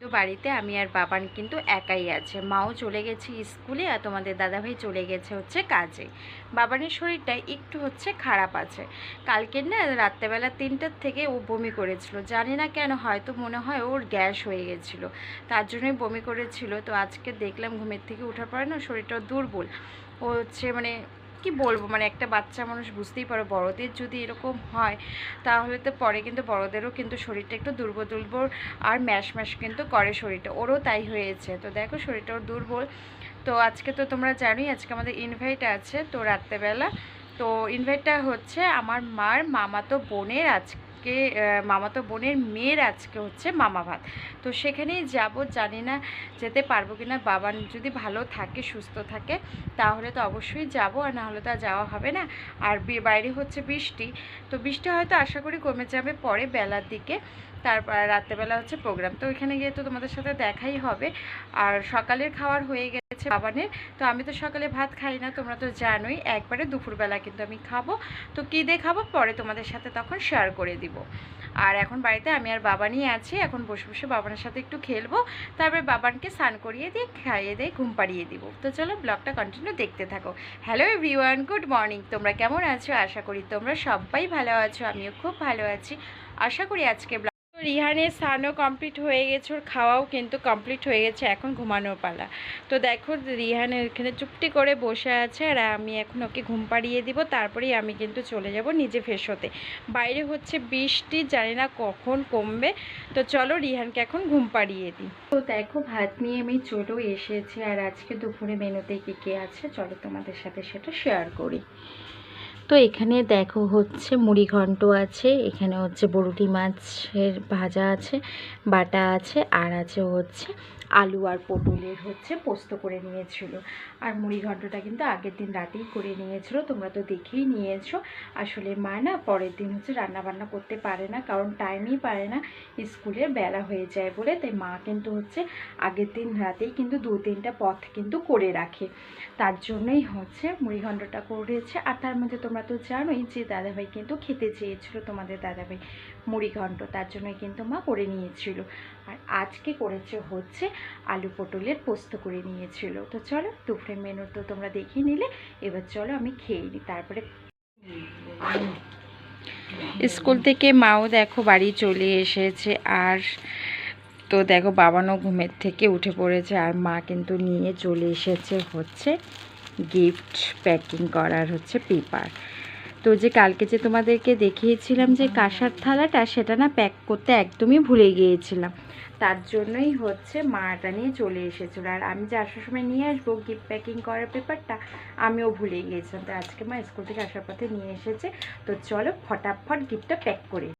বাড়িতে আমি আর বাবান কিন্তু একাই আছে। মাও চলে গেছে স্কুলে আর তোমাদের দাদাভাই চলে গেছে হচ্ছে কাজে। বাবানের শরীরটা একটু হচ্ছে খারাপ আছে। কালকে না রাত্রেবেলা তিনটার থেকে ও বমি করেছিল। জানি না কেন হয়তো মনে হয় ওর গ্যাস হয়ে গেছিল। তার জন্যই বমি করেছিল। তো আজকে দেখলাম ঘুমের থেকে ওঠার পরে না শরীরটা দুর্বল। ও হচ্ছে মানে কি বলব? মানে একটা বাচ্চা মানুষ বুঝতেই পারো, বড়দের যদি এরকম হয়, তাহলে তো পরে কিন্তু বড়দেরও কিন্তু শরীরটা একটু দুর্বল দুর্বল আর ম্যাশ ম্যাশ কিন্তু করে শরীরটা। ওরও তাই হয়েছে। তো দেখো শরীরটা ওর দুর্বল। তো আজকে তো তোমরা জানোই, আজকে আমাদের ইনভাইট আছে। তো রাত্রেবেলা, তো ইনভাইটটা হচ্ছে আমার মার মামাতো বোনের আজকে। আহ, মামাতো বোনের মেয়ের আজকে হচ্ছে মামা ভাত। তো সেখানেই যাব জানি না যেতে পারব কি না বাবা যদি ভালো থাকে সুস্থ থাকে তাহলে তো অবশ্যই যাব আর না হলে তো আর যাওয়া হবে না। আর বাইরে হচ্ছে বৃষ্টি তো বৃষ্টি হয়তো আশা করি কমে যাবে পরে বেলার দিকে। তারপর রাত্রেবেলা হচ্ছে প্রোগ্রাম। তো ওইখানে গিয়ে তো তোমাদের সাথে দেখাই হবে। আর সকালের খাবার হয়ে গেছে বাবানের। তো আমি তো সকালে ভাত খাই না, তোমরা তো জানোই, একবারে দুপুরবেলা কিন্তু আমি খাব। তো কী দিয়ে খাব? পরে তোমাদের সাথে তখন শেয়ার করে দিব। আর এখন বাড়িতে আমি আর বাবা নিয়ে আছি, এখন বসে বসে বাবানের সাথে একটু খেলব। তারপরে বাবানকে স্নান করিয়ে দিয়ে খাইয়ে দিয়ে ঘুম পাড়িয়ে দিব। তো চলো ব্লগটা কন্টিনিউ দেখতে থাকো। হ্যালো এভরিওয়ান গুড মর্নিং তোমরা কেমন আছো? আশা করি তোমরা সবাই ভালো আছো, আমিও খুব ভালো আছি। আশা করি আজকে রিহানের স্নানও কমপ্লিট হয়ে গেছে, ওর খাওয়াও কিন্তু কমপ্লিট হয়ে গেছে, এখন ঘুমানোর পালা। তো দেখো রিহান এখানে চুপটি করে বসে আছে আর আমি এখন ওকে ঘুম পাড়িয়ে দিব, তারপরেই আমি কিন্তু চলে যাব নিজে ফ্রেশ হতে। বাইরে হচ্ছে বৃষ্টি, জানি না কখন কমবে, তো চলো রিহানকে এখন ঘুম পাড়িয়ে দিই। তো দেখো ভাত নিয়ে আমি চলেও এসেছি আর আজকে দুপুরে মেনুতে কী কী আছে, চলো তোমাদের সাথে সেটা শেয়ার করি। তো এখানে দেখো হচ্ছে মুড়ি ঘন্ট আছে, এখানে হচ্ছে বরুটি মাছের ভাজা আছে, বাটা আছে, আর আছে হচ্ছে আলু আর পটলের হচ্ছে পোস্ত করে নিয়েছিল। আর মুড়ি ঘন্টটা কিন্তু আগের দিন রাতেই করে নিয়েছিল, তোমরা তো দেখেই নিয়েছো। আসলে মা না পরের দিন হচ্ছে রান্না বান্না করতে পারে না, কারণ টাইমই পারে না স্কুলের বেলা হয়ে যায় বলে। তাই মা কিন্তু হচ্ছে আগের দিন রাতেই কিন্তু দু তিনটা পথ কিন্তু করে রাখে। তার জন্যই হচ্ছে মুড়িঘণ্টটা করেছে। আর তার মধ্যে তোমরা তো জানোই যে দাদাভাই কিন্তু খেতে চেয়েছিল তোমাদের দাদাভাই। মুড়িঘণ্ট, তার জন্যই কিন্তু মা করে নিয়েছিল। আর আজকে করেছে হচ্ছে আলু পটলের পোস্ত করে নিয়েছিল। তো চলো দুপুরের মেনু তো তোমরা দেখে নিলে, এবার চলো আমি খেয়ে নিই তারপরে স্কুল থেকে মাও দেখো বাড়ি চলে এসেছে, আর তো দেখো বাবানও ঘুমের থেকে উঠে পড়েছে, আর মা কিন্তু নিয়ে চলে এসেছে হচ্ছে গিফট প্যাকিং করার হচ্ছে পেপার তো যে কালকে যে তোমাদেরকে দেখিয়েছিলাম যে কাঁসার থালাটা, সেটা না প্যাক করতে একদমই ভুলে গিয়েছিলাম। তার জন্যই হচ্ছে মাটা নিয়ে চলে এসেছিল। আর আমি যে আসার সময় নিয়ে আসব গিফট প্যাকিং করার পেপারটা আমিও ভুলে গিয়েছিলাম। তো আজকে মা স্কুল থেকে আসার পথে নিয়ে এসেছে। তো চলো, ফটাফট গিফটটা প্যাক করে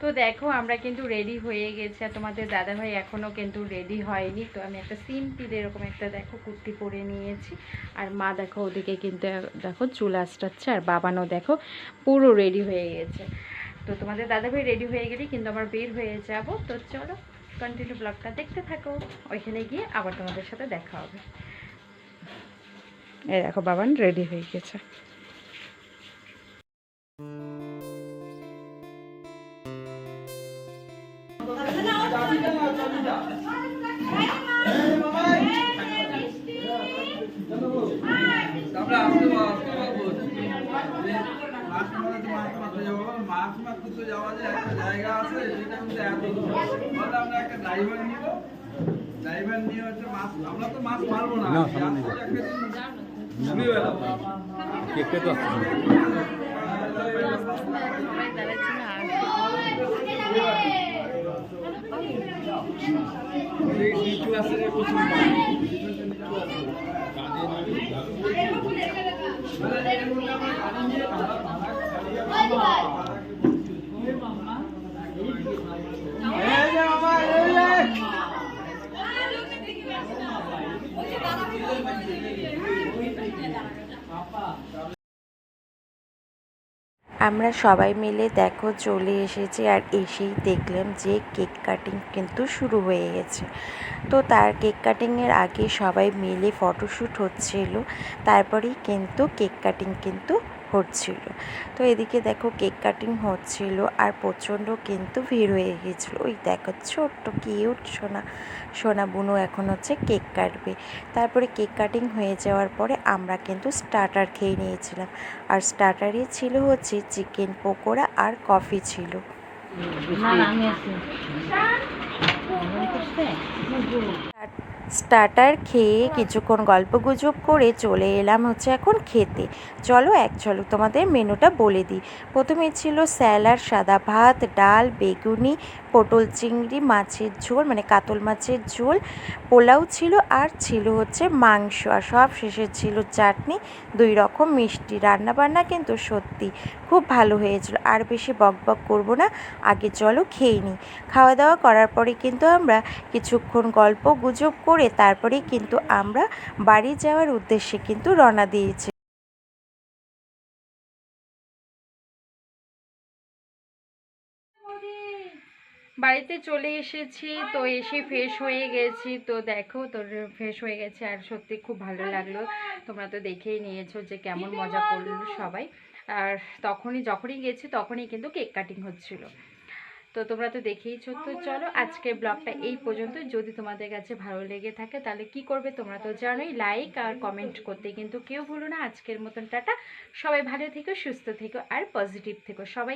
তো দেখো, আমরা কিন্তু রেডি হয়ে গেছি আর তোমাদের দাদাভাই এখনও কিন্তু রেডি হয়নি। তো আমি একটা সিম্পল এরকম একটা, দেখো, কুর্তি পরে নিয়েছি। আর মা, দেখো, ওদিকে কিন্তু, দেখো, চুল আসটাচ্ছে আর বাবানও, দেখো, পুরো রেডি হয়ে গেছে। তো তোমাদের দাদাভাই রেডি হয়ে গেলেই কিন্তু আমার বের হয়ে যাব। তো চলো কন্টিনিউ ব্লগটা দেখতে থাকো। ওইখানে গিয়ে আবার তোমাদের সাথে দেখা হবে। এই দেখো, বাবান রেডি হয়ে গেছে। মাছ মারতে যাওয়া যায় একটা জায়গা আছে সেটা কিন্তু এত দূর আমরা একটা ড্রাইভার নিব ড্রাইভার নিয়ে হচ্ছে মাছ আমরা তো মাছ মারবো না। না, আমরা একটা দিন কেকটা তো আসছে সবাই দাঁড়াচ্ছে না এই নিচু আছে রে প্রচুর মাছ। নিচু আছে। মানে এর মধ্যে আমরা গাড়ি নিয়ে ভাড়া- ভাড়া- ভাড়া- এই যে বাবা, এই যে। আমরা সবাই মিলে দেখো চলে এসেছি আর এসেই দেখলাম যে কেক কাটিং কিন্তু শুরু হয়ে গেছে। তো তার কেক কাটিংয়ের আগে সবাই মিলে ফটোশ্যুট হচ্ছিল, তারপরেই কিন্তু কেক কাটিং কিন্তু হচ্ছিল তো এদিকে দেখো কেক কাটিং হচ্ছিল আর প্রচণ্ড কিন্তু ভিড় হয়ে গিয়েছিল ওই দেখো ছোট্ট কিউট সোনা সোনা বুনু এখন হচ্ছে কেক কাটবে। তারপরে কেক কাটিং হয়ে যাওয়ার পরে আমরা কিন্তু স্টার্টার খেয়ে নিয়েছিলাম। আর স্টার্টারে ছিল হচ্ছে চিকেন পকোড়া আর কফি ছিল। স্টার্টার খেয়ে কিছুক্ষণ গল্প গুজব করে চলে এলাম হচ্ছে এখন খেতে। চলো এক চলো তোমাদের মেনুটা বলে দিই। প্রথমে ছিল স্যালাড, সাদা ভাত, ডাল, বেগুনি, পটল চিংড়ি, মাছের ঝোল মানে কাতল মাছের ঝোল, পোলাও ছিল আর ছিল হচ্ছে মাংস। আর সব শেষে ছিল চাটনি, দুই রকম মিষ্টি। রান্না বান্না কিন্তু সত্যি খুব ভালো হয়েছিল। আর বেশি বক বক করব না, আগে চলো খেয়ে নিই। খাওয়া দাওয়া করার পরে কিন্তু আমরা কিছুক্ষণ গল্প গুজব করে তারপরেই কিন্তু আমরা বাড়ি যাওয়ার উদ্দেশ্যে কিন্তু রওনা দিয়েছি। বাড়িতে চলে এসেছি, তো এসে ফ্রেশ হয়ে গেছি। তো দেখো, তোর ফ্রেশ হয়ে গেছে আর সত্যি খুব ভালো লাগল। তোমরা তো দেখেই নিয়েছো যে কেমন মজা করল সবাই। আর তখনই, যখনই গেছি, তখনই কিন্তু কেক কাটিং হচ্ছিল। তো তোমরা তো দেখেইছো তো চলো আজকের ব্লগটা এই পর্যন্ত। যদি তোমাদের কাছে ভালো লেগে থাকে তাহলে কি করবে তোমরা তো জানোই লাইক আর কমেন্ট করতে কিন্তু কেউ ভুলো না। আজকের মতন টাটা। সবাই ভালো থেকো সুস্থ থেকো আর পজিটিভ থেকো। সবাই